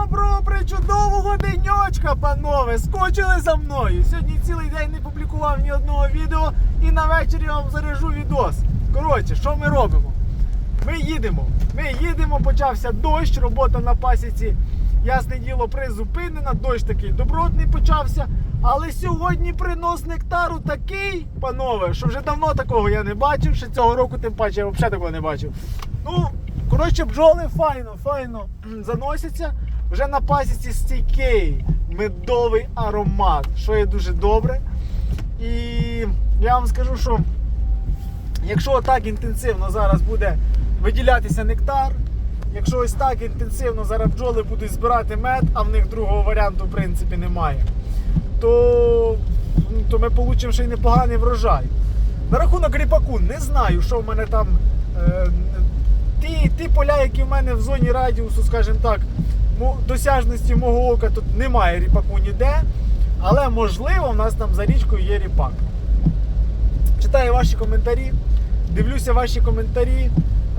Доброго причудового денечка, панове! Скочили за мною. Сьогодні цілий день не публікував ні одного відео і на вечір я вам заряжу відос. Коротше, що ми робимо? Ми їдемо. Ми їдемо, почався дощ, робота на пасіці. Ясне діло, призупинена, дощ такий добротний почався. Але сьогодні принос нектару такий, панове, що вже давно такого я не бачив. Ще цього року, тим паче, я взагалі такого не бачив. Ну, коротше, бджоли файно, файно заносяться. Вже на пасіці стійкий медовий аромат, що є дуже добре. І я вам скажу, що якщо так інтенсивно зараз буде виділятися нектар, якщо ось так інтенсивно зараз бджоли будуть збирати мед, а в них другого варіанту в принципі немає, то, то ми получимо ще й непоганий врожай. На рахунок ріпаку не знаю, що в мене там. Е, ті, ті поля, які в мене в зоні радіусу, скажімо так, досяжності мого ока тут немає ріпаку ніде. Але можливо в нас там за річкою є ріпак. Читаю ваші коментарі, дивлюся ваші коментарі.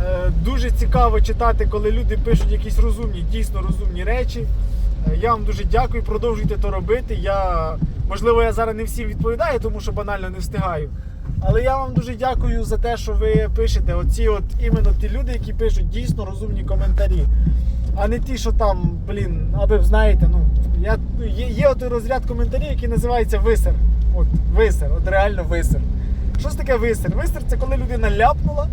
Е, Дуже цікаво читати, коли люди пишуть якісь розумні, дійсно розумні речі. Е, Я вам дуже дякую, продовжуйте то робити. Я, можливо, я зараз не всім відповідаю, тому що банально не встигаю. Але я вам дуже дякую за те, що ви пишете. Оці от іменно ті люди, які пишуть дійсно розумні коментарі. А не ті, що там, блін, а ви знаєте, ну я є, є от розряд коментарів, який називається висер. От висер, от реально висер. Що ж таке висер? Висер це коли людина ляпнула,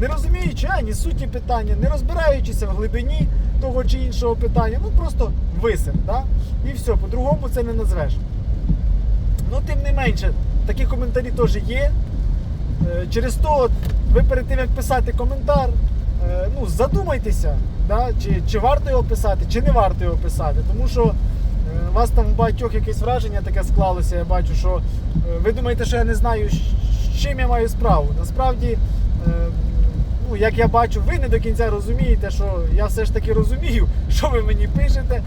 не розуміючи ані суті питання, не розбираючися в глибині того чи іншого питання. Ну просто висер, да? І все, по-другому це не назвеш. Ну, тим не менше, такі коментарі теж є. Е, Через то ви перед тим, як писати коментар, ну, задумайтеся, да? чи, чи варто його писати, чи не варто його писати. Тому що е, у вас там у багатьох якесь враження таке склалося, я бачу, що е, ви думаєте, що я не знаю, з чим я маю справу. Насправді, е, ну, як я бачу, ви не до кінця розумієте, що я все ж таки розумію, що ви мені пишете,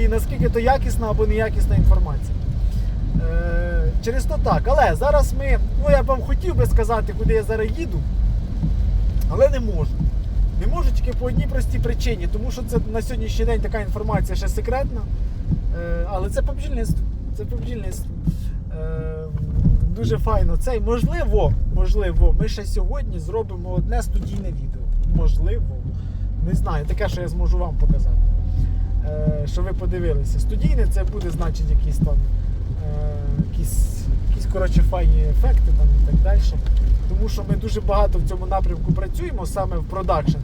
і наскільки то якісна або неякісна інформація. Е, через то так. Але зараз ми. Ну я б вам хотів би сказати, куди я зараз їду, але не можу. Не можу тільки по одній простій причині, тому що це на сьогоднішній день така інформація ще секретна. Е, але це по бджільництву. Це побджільництво. Е, дуже файно. Це можливо, можливо, ми ще сьогодні зробимо одне студійне відео. Можливо. Не знаю, таке, що я зможу вам показати. Е, що ви подивилися. Студійне це буде, значить, якісь там якісь, якісь коротше, файні ефекти там, і так далі. Тому що ми дуже багато в цьому напрямку працюємо саме в продакшн.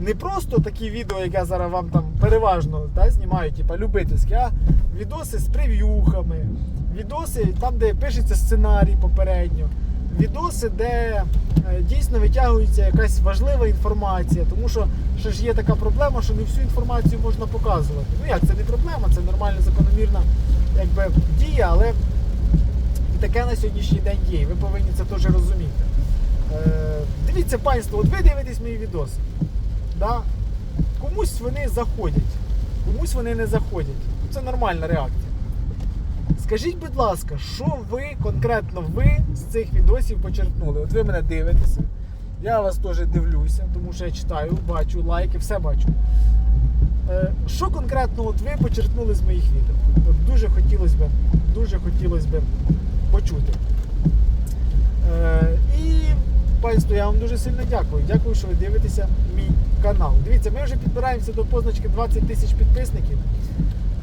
Не просто такі відео, як я зараз вам там переважно та, знімаю, типа любительські, а відоси з прев'юхами, відоси там, де пишеться сценарій попередньо, відоси, де е, дійсно витягується якась важлива інформація. Тому що ще ж є така проблема, що не всю інформацію можна показувати. Ну як це не проблема, це нормальна закономірна якби, дія, але таке на сьогоднішній день є. і Ви повинні це теж розуміти. Е, дивіться, панство, от ви дивитесь мої відоси. Да? Комусь вони заходять, комусь вони не заходять. Це нормальна реакція. Скажіть, будь ласка, що ви конкретно ви з цих відосів почерпнули? От ви мене дивитеся, я вас теж дивлюся, тому що я читаю, бачу лайки, все бачу. Е, Що конкретно от ви почерпнули з моїх відео? Дуже хотілося б, дуже хотілося б почути. Е, І панство, я вам дуже сильно дякую. Дякую, що ви дивитеся мій канал. Дивіться, ми вже підбираємося до позначки 20 тисяч підписників.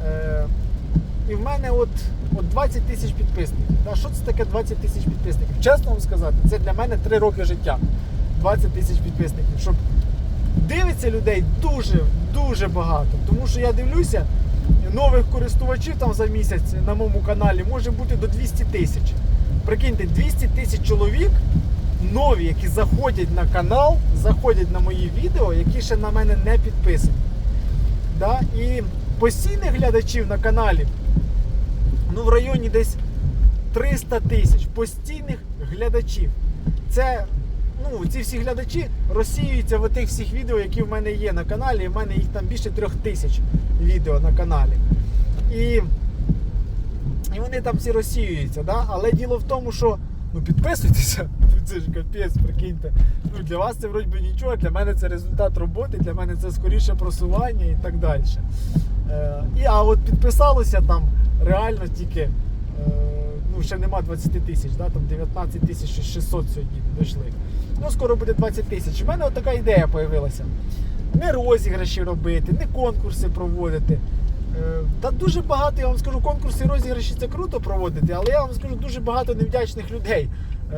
Е, І в мене от, от 20 тисяч підписників. Та що це таке 20 тисяч підписників? Чесно вам сказати, це для мене 3 роки життя. 20 тисяч підписників. Щоб дивиться людей дуже, дуже багато. Тому що я дивлюся, нових користувачів там за місяць на моєму каналі може бути до 200 тисяч. Прикиньте, 200 тисяч чоловік нові, які заходять на канал, заходять на мої відео, які ще на мене не підписані. Да? І постійних глядачів на каналі ну, в районі десь 300 тисяч постійних глядачів. Це ну, ці всі глядачі розсіюються в тих всіх відео, які в мене є на каналі. І в мене їх там більше трьох тисяч відео на каналі. І, і вони там всі розсіюються. Да? Але діло в тому, що ну, підписуйтеся, це ж капець, прикиньте. Ну, для вас це вроді нічого, для мене це результат роботи, для мене це скоріше просування і так далі. Е, і, а от підписалося там реально тільки, е, ну ще нема 20 тисяч, да, там 19 тисяч 600 сьогодні дійшли. Ну, скоро буде 20 тисяч. У мене от така ідея з'явилася. Не розіграші робити, не конкурси проводити. Е, Та дуже багато, я вам скажу, конкурси і розіграші це круто проводити, але я вам скажу, дуже багато невдячних людей е,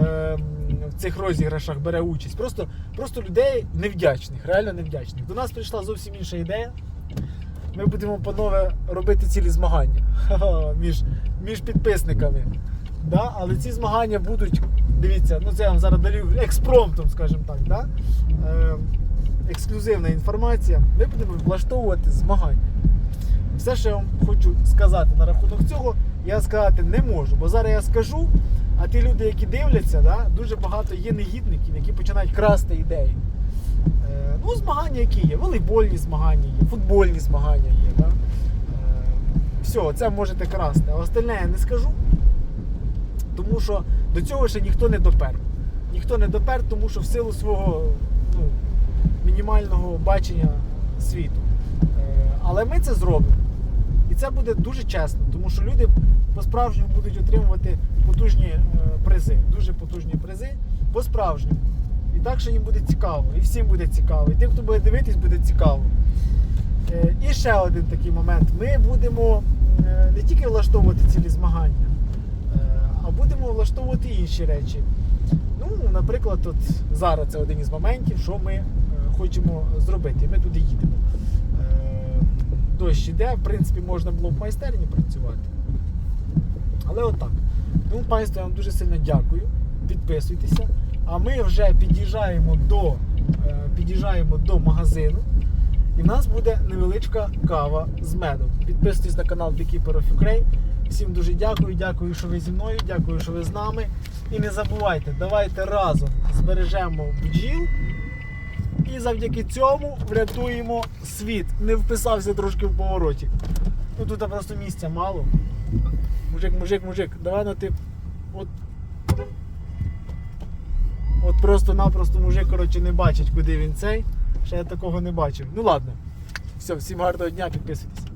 в цих розіграшах бере участь. Просто, просто людей невдячних, реально невдячних. До нас прийшла зовсім інша ідея. Ми будемо панове робити цілі змагання між, між підписниками. Да? Але ці змагання будуть, дивіться, ну це я вам зараз даю експромтом, скажімо так. Да? Е, ексклюзивна інформація. Ми будемо влаштовувати змагання. Все, що я вам хочу сказати на рахунок цього, я сказати не можу. Бо зараз я скажу, а ті люди, які дивляться, да, дуже багато є негідників, які починають красти ідеї. Е, ну, змагання які є, волейбольні змагання є, футбольні змагання є. Да? Е, все, це можете красти. А остальне я не скажу. Тому що до цього ще ніхто не допер. Ніхто не допер, тому що в силу свого ну, мінімального бачення світу. Е, але ми це зробимо. І це буде дуже чесно, тому що люди по-справжньому будуть отримувати потужні е, призи, дуже потужні призи по-справжньому. І так, що їм буде цікаво, і всім буде цікаво. І тим, хто буде дивитись, буде цікаво. Е, І ще один такий момент. Ми будемо не тільки влаштовувати цілі змагання, будемо влаштовувати інші речі. Ну, наприклад, от зараз це один із моментів, що ми е, хочемо зробити. Ми туди їдемо. Е, Дощ іде, в принципі, можна було в майстерні працювати. Але отак. Тому, панство, я вам дуже сильно дякую. Підписуйтеся. А ми вже під'їжджаємо до, е, під'їжджаємо до магазину. І в нас буде невеличка кава з медом. Підписуйтесь на канал Beekeeper. Всім дуже дякую, дякую, що ви зі мною, дякую, що ви з нами. І не забувайте, давайте разом збережемо бджіл. І завдяки цьому врятуємо світ. Не вписався трошки в повороті. Ну тут просто місця мало. Мужик, мужик, мужик, давай ну ти. От. От просто-напросто мужик, коротше, не бачить, куди він цей. Ще я такого не бачив. Ну ладно. Все, всім гарного дня, підписуйтесь.